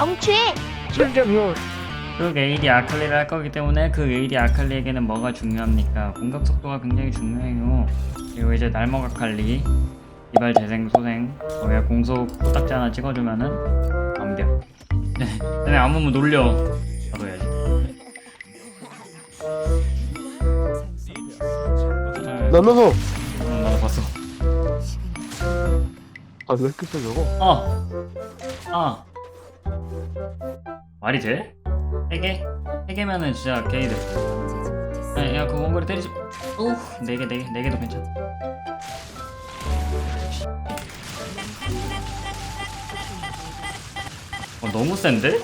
성취해. 실력요. 그 AD 아칼리를 할 거기 때문에 그 AD 아칼리에게는 뭐가 중요합니까? 공격 속도가 굉장히 중요해요. 그리고 이제 날먹 아칼리, 이발 재생 소생, 거기에 공속 코딱지 하나 찍어주면은 완벽. 네, 쟤네 안 보면 놀려. 나도 해야지. 네, 나눠서. 응, 나도 봤어. 아, 왜 이렇게 세 저거? 어, 아, 말이 돼? 세 개? 세 개면은 진짜 게이드. 야, 야, 그 원거리 때리지. 오, 네 개, 네 개, 네 개도 괜찮아. 어, 너무 센데?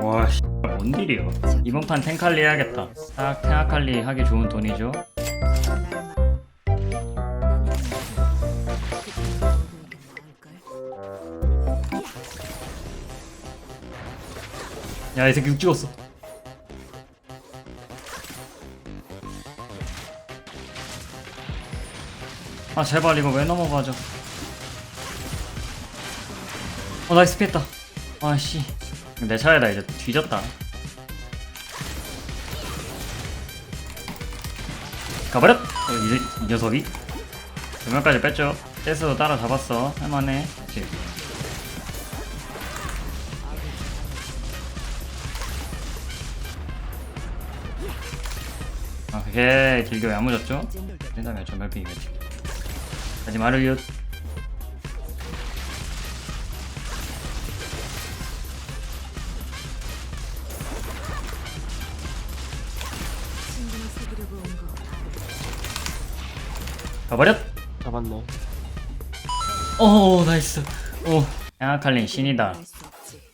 와, 씨, 뭔 일이야? 이번 판 탱칼리 해야겠다. 딱 탱아칼리 하기 좋은 돈이죠. 야, 이 새끼 육 찍었어. 아, 제발 이거 왜 넘어가죠? 어, 나이스 피했다. 아씨. 내 차례다, 이제. 뒤졌다. 가버렸! 어, 이, 이 녀석이. 두 명까지 뺐죠. 떼스도 따라잡았어. 할만해. 그치. 아, 그게 길게 야무졌죠? 일단은 전멸핑이겠지. 하지 말을 요. 가버렸! 잡았네. 오, 나이스. 오, 양아칼린 신이다.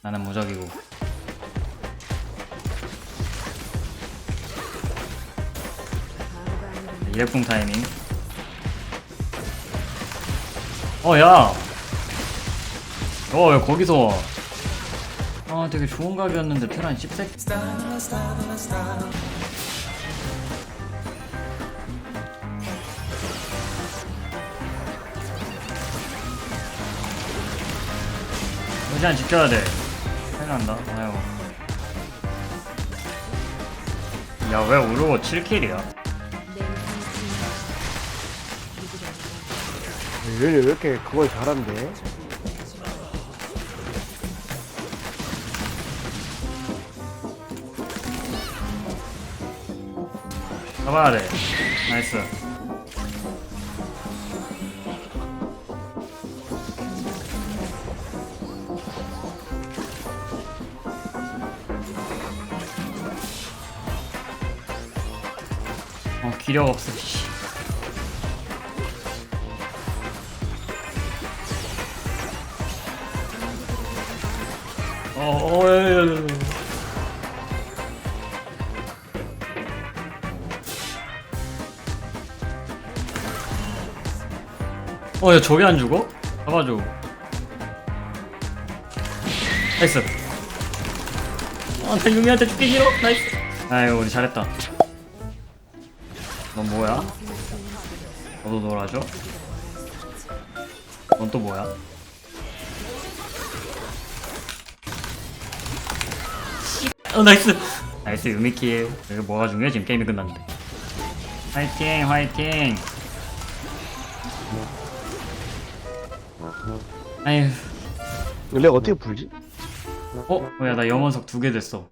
나는 무적이고. 이렉궁 타이밍. 어, 야! 어, 왜 거기서 와? 아, 되게 좋은 각이었는데 테란 10색? 의지한 지켜야 돼. 큰일 난다. 아유. 야, 왜 우르고 7킬이야? 얘네 왜 이렇게 그걸 잘한대? 잡아야 돼. 나이스. 어, 기력 없어, 어, 야, 야. 어, 야, 저게 안 죽어? 잡아줘. 나이스. 아, 나 유미한테 죽기 싫어. 나이스. 아유, 우리 잘했다. 넌 뭐야? 너도 놀아줘? 넌 또 뭐야? 어, 나이스. 나이스, 유미킬. 이거 뭐가 중요해? 지금 게임이 끝났는데. 화이팅, 화이팅. 아휴. 원래 어떻게 풀지? 어? 야, 나 영원석 두 개 됐어.